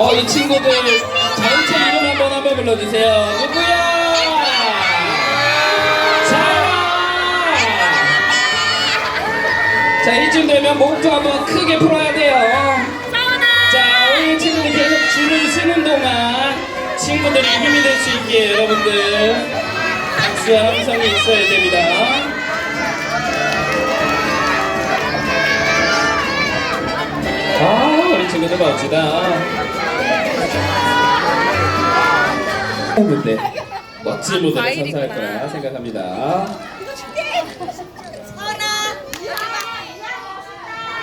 어, 이 친구들 전체 이름 한번 한번 불러주세요. 누구야? 자라! 자, 이쯤 되면 목좀 한번 크게 풀어야 돼요. 자, 우리 친구들 계속 줄을 서는 동안 친구들이 힘이 될 수 있게 여러분들 박수와 함성이 있어야 됩니다. 아, 우리 친구들 멋지다. 무대 멋진 무대를 선사할 거라 생각합니다.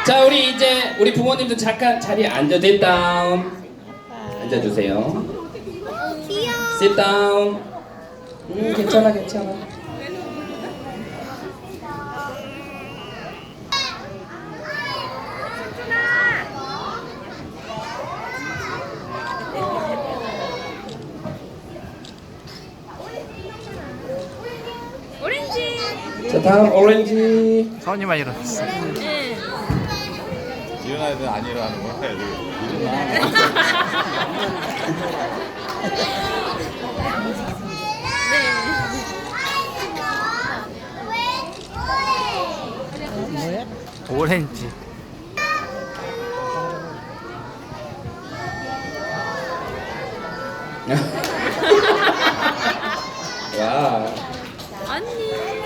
자, 우리 이제 우리 부모님들 잠깐 자리에 앉아 sit down. 앉아주세요. sit down. 음, 괜찮아, 괜찮아. 오렌지. 자, 다음 오렌지. 선이만 일어났어. 네. 일어나야 돼, 안 일어나는 거야? 일어나. 오렌지. 와. 언니.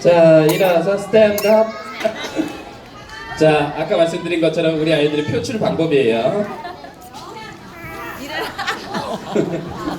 자, 일어나서 스탠드업. 자, 아까 말씀드린 것처럼 우리 아이들의 표출 방법이에요.